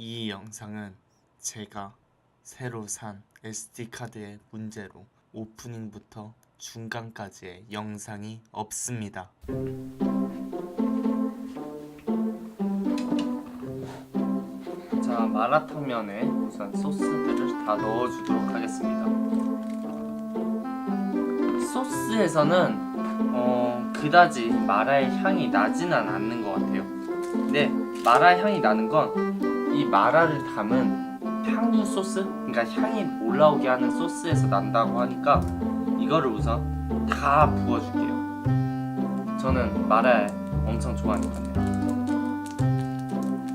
이 영상은 제가 새로 산 SD카드의 문제로 오프닝부터 중간까지의 영상이 없습니다. 자, 마라탕면에 우선 소스들을 다 넣어주도록 하겠습니다. 소스에서는 어, 그다지 마라의 향이 나지는 않는 것 같아요. 근데 마라 향이 나는 건 이 마라를 담은 향유 소스, 그러니까 향이 올라오게 하는 소스에서 난다고 하니까 이거를 우선 다 부어줄게요. 저는 마라 엄청 좋아하니까요.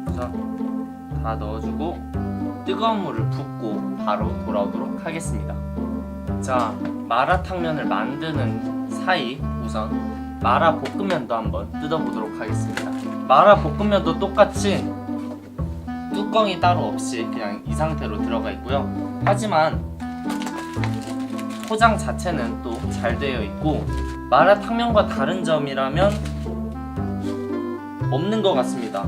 우선 다 넣어주고 뜨거운 물을 붓고 바로 돌아오도록 하겠습니다. 자, 마라탕면을 만드는 사이 우선 마라 볶음면도 한번 뜯어보도록 하겠습니다. 마라 볶음면도 똑같이 뚜껑이 따로 없이 그냥 이 상태로 들어가 있고요. 하지만 포장 자체는 또 잘 되어 있고 마라탕면과 다른 점이라면 없는 것 같습니다.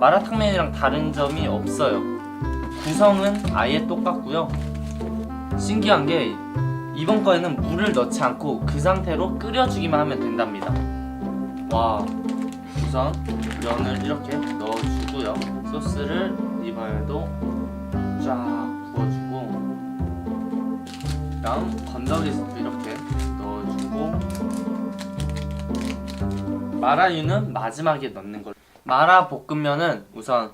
마라탕면이랑 다른 점이 없어요. 구성은 아예 똑같고요. 신기한 게 이번 거에는 물을 넣지 않고 그 상태로 끓여주기만 하면 된답니다. 와, 우선 면을 이렇게 넣어주고요. 소스를 이번에도 쫙 부어주고, 다음 건더기도 이렇게 넣어주고, 마라유는 마지막에 넣는 걸. 마라 볶음면은 우선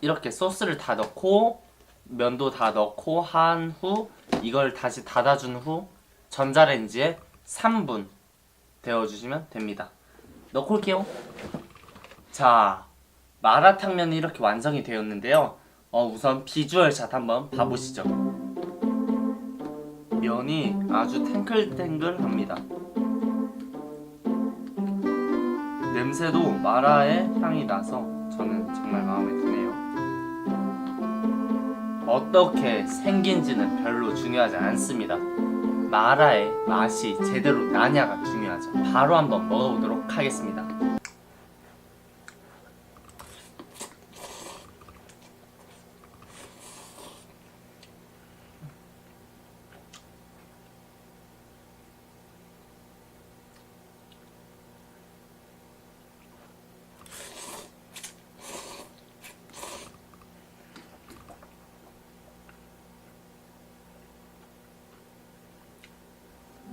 이렇게 소스를 다 넣고 면도 다 넣고 한 후 이걸 다시 닫아준 후 전자레인지에 3분 데워주시면 됩니다. 넣고 올게요. 자, 마라탕면이 이렇게 완성이 되었는데요. 어, 우선 비주얼 샷 한번 봐보시죠. 면이 아주 탱글탱글합니다. 냄새도 마라의 향이 나서 저는 정말 마음에 드네요. 어떻게 생긴지는 별로 중요하지 않습니다. 마라의 맛이 제대로 나냐가 중요하죠. 바로 한번 먹어보도록 하겠습니다.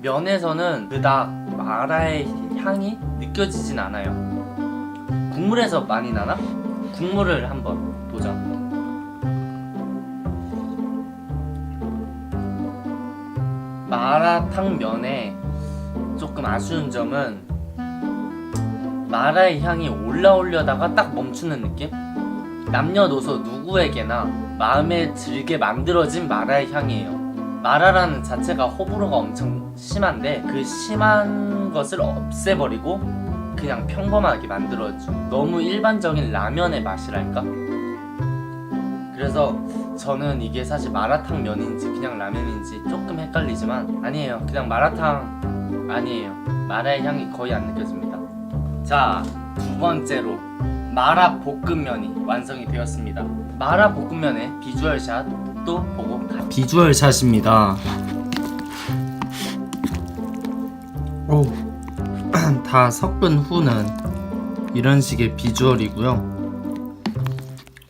면에서는 그닥 마라의 향이 느껴지진 않아요. 국물에서 많이 나나? 국물을 한번 도전. 마라탕 면에 조금 아쉬운 점은 마라의 향이 올라오려다가 딱 멈추는 느낌? 남녀노소 누구에게나 마음에 들게 만들어진 마라의 향이에요. 마라라는 자체가 호불호가 엄청 심한데 그 심한 것을 없애버리고 그냥 평범하게 만들어준 너무 일반적인 라면의 맛이랄까? 그래서 저는 이게 사실 마라탕 면인지 그냥 라면인지 조금 헷갈리지만 아니에요. 그냥 마라탕 아니에요. 마라의 향이 거의 안 느껴집니다. 자 두 번째로 마라 볶음면이 완성이 되었습니다. 마라 볶음면의 비주얼 샷 도 보고 가 비주얼 샷입니다 오, 다 섞은 후는 이런 식의 비주얼이고요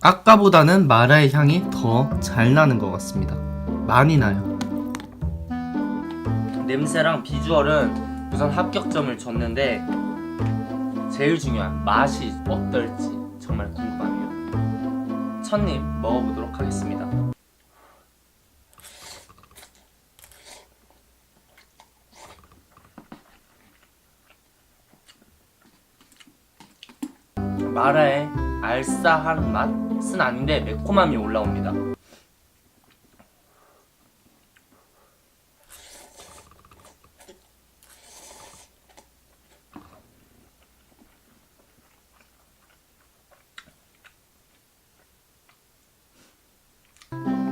아까보다는 마라의 향이 더 잘 나는 것 같습니다. 많이 나요. 냄새랑 비주얼은 우선 합격점을 줬는데 제일 중요한 맛이 어떨지 정말 궁금하네요. 첫입 먹어보도록 하겠습니다. 마라의 알싸한 맛은 아닌데 매콤함이 올라옵니다.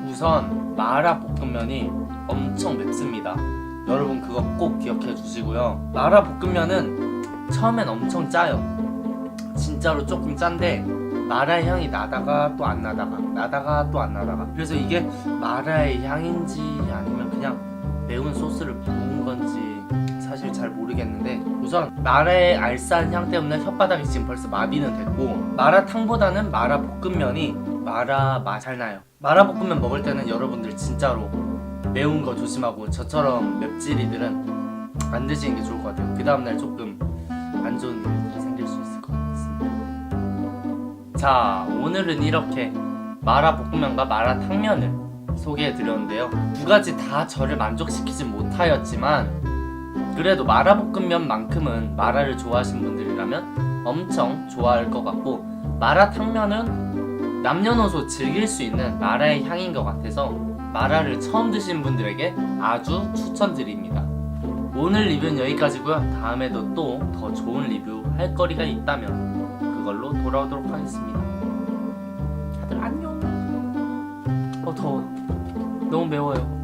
우선 마라 볶음면이 엄청 맵습니다. 여러분 그거 꼭 기억해 주시고요. 마라 볶음면은 처음엔 엄청 짜요. 진짜로 조금 짠데 마라의 향이 나다가 또 안 나다가 나다가 또 안 나다가. 그래서 이게 마라의 향인지 아니면 그냥 매운 소스를 부은 건지 사실 잘 모르겠는데 우선 마라의 알싸한 향 때문에 혓바닥이 지금 벌써 마비는 됐고 마라탕보다는 마라 볶음면이 마라 맛잘 나요. 마라 볶음면 먹을 때는 여러분들 진짜로 매운 거 조심하고 저처럼 맵찔이들은 안 드시는 게 좋을 것 같아요. 그 다음날 조금 안 좋은 자 오늘은 이렇게 마라 볶음면과 마라 탕면을 소개해 드렸는데요. 두 가지 다 저를 만족시키진 못하였지만 그래도 마라 볶음면만큼은 마라를 좋아하시는 분들이라면 엄청 좋아할 것 같고 마라 탕면은 남녀노소 즐길 수 있는 마라의 향인 것 같아서 마라를 처음 드신 분들에게 아주 추천드립니다. 오늘 리뷰는 여기까지고요. 다음에도 또 더 좋은 리뷰 할 거리가 있다면 그걸로 돌아오도록 하겠습니다. 다들 안녕. 어 더워. 너무 매워요